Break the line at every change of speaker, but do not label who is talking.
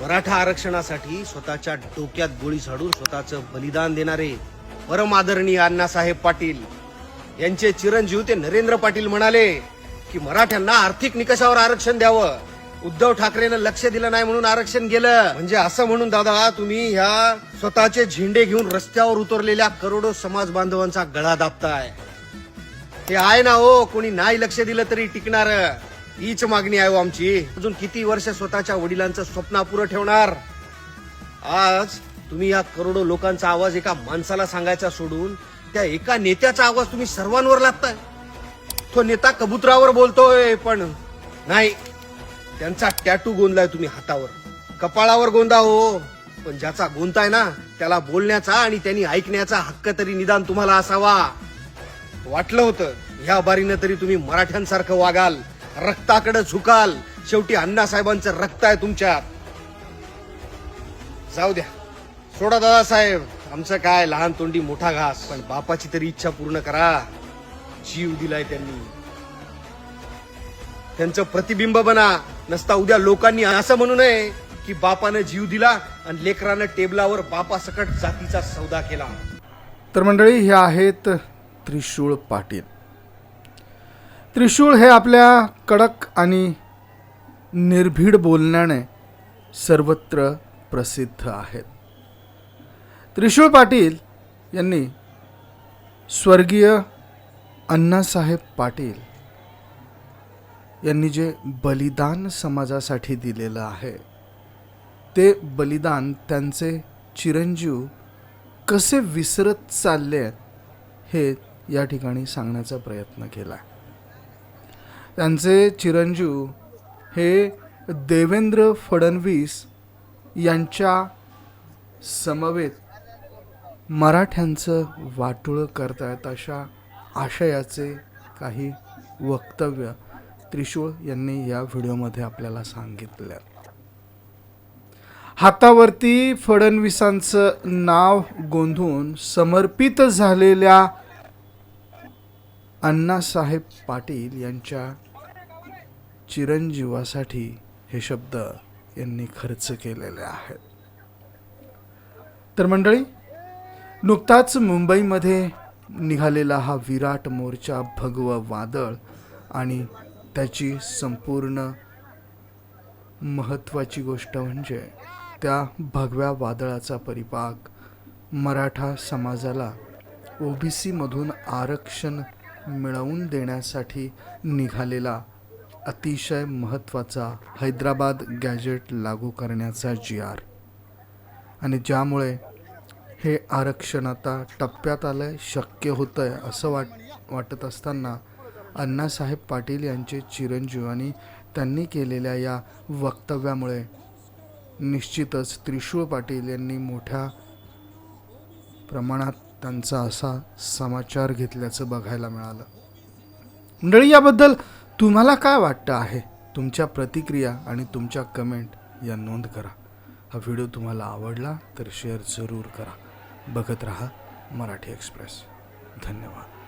मराठा आरक्षणासाठी स्वतःच्या डोक्यात गोळी झाडून स्वतःचं बलिदान देणारे परम आदरणीय अण्णासाहेब पाटील. यांचे चिरंजीव ते नरेंद्र पाटील म्हणाले की मराठ्यांना आर्थिक निकषावर आरक्षण द्यावं. उद्धव ठाकरेनं लक्ष दिलं नाही म्हणून आरक्षण गेलं. म्हणजे असं म्हणून दादा तुम्ही ह्या स्वतःचे झेंडे घेऊन रस्त्यावर उतरलेल्या करोडो समाज बांधवांचा गळा दाबताय. ते आहे ना हो कोणी नाही लक्ष दिलं तरी टिकणार. हीच मागणी आहे हो आमची. अजून किती वर्ष स्वतःच्या वडिलांचं स्वप्न अपुरं ठेवणार? आज तुम्ही या करोडो लोकांचा आवाज एका माणसाला सांगायचा सोडून त्या एका नेत्याचा आवाज तुम्ही सर्वांवर लागताय तो नेता कबुतरावर बोलतोय पण नाही. त्यांचा टॅटू गोंदलाय तुम्ही हातावर. कपाळावर गोंदा हो पण ज्याचा गोंताय ना त्याला बोलण्याचा आणि त्यांनी ऐकण्याचा हक्क तरी निदान तुम्हाला असावा. वाटलं होतं ह्या बारीनं तरी तुम्ही मराठ्यांसारखं वागाल. रक्ताकडे झुकाल. शेवटी अण्णासाहेबांचं रक्त आहे तुमच्यात. जाऊ द्या. सोडा दादासाहेब आमचं काय लहान तोंडी मोठा घास. पण बापाची तरी इच्छा पूर्ण करा. जीव दिलाय त्यांनी. त्यांचं प्रतिबिंब बना. नसता उद्या लोकांनी असं म्हणू नये की बापानं जीव दिला आणि लेकरानं टेबलावर बापासकट जातीचा सौदा केला.
तर मंडळी हे आहेत त्रिशूळ पाटील. त्रिशूळ हे आपल्या कडक आणि निर्भीड बोलण्याने सर्वत्र प्रसिद्ध आहेत. त्रिशूळ पाटील यांनी स्वर्गीय अण्णासाहेब पाटील यांनी जे बलिदान समाजासाठी दिलेलं आहे ते बलिदान त्यांचे चिरंजीव कसे विसरत चालले हे या ठिकाणी सांगण्याचा प्रयत्न केला. त्यांचे चिरंजीव हे देवेंद्र फडणवीस यांच्या समवेत मराठ्यांचं वाटुळं करतायत अशा आशयाचे काही वक्तव्य त्रिशूळ यांनी या व्हिडिओमध्ये आपल्याला सांगितलं. हातावरती फडणवीसांचं नाव गोंधून समर्पित झालेल्या अण्णासाहेब पाटील यांच्या चिरंजीवासाठी हे शब्द यांनी खर्च केलेले आहेत. तर मंडळी नुकताच मुंबईमध्ये निघालेला हा विराट मोर्चा भगव वादळ आणि त्याची संपूर्ण महत्त्वाची गोष्ट म्हणजे त्या भगव्या वादळाचा परिपाक मराठा समाजाला ओबीसीमधून आरक्षण मिळवून देण्यासाठी निघालेला अतिशय महत्त्वाचा हैदराबाद गॅजेट लागू करण्याचा जी आर. आणि ज्यामुळे हे आरक्षण आता टप्प्यात आलं आहे शक्य होतं आहे असं वाट वाटत असताना अण्णासाहेब पाटील यांचे चिरंजीव आणि त्यांनी केलेल्या या वक्तव्यामुळे निश्चितच त्रिशूळ पाटील यांनी मोठ्या प्रमाणात त्यांचा असा समाचार घेतल्याचं बघायला मिळालं. मंडळी याबद्दल तुम्हाला काय वाटतं आहे? तुमच्या प्रतिक्रिया आणि तुमच्या कमेंट या नोंद करा. हा व्हिडिओ तुम्हाला आवडला तर शेअर जरूर करा. बघत रहा मराठी एक्सप्रेस धन्यवाद.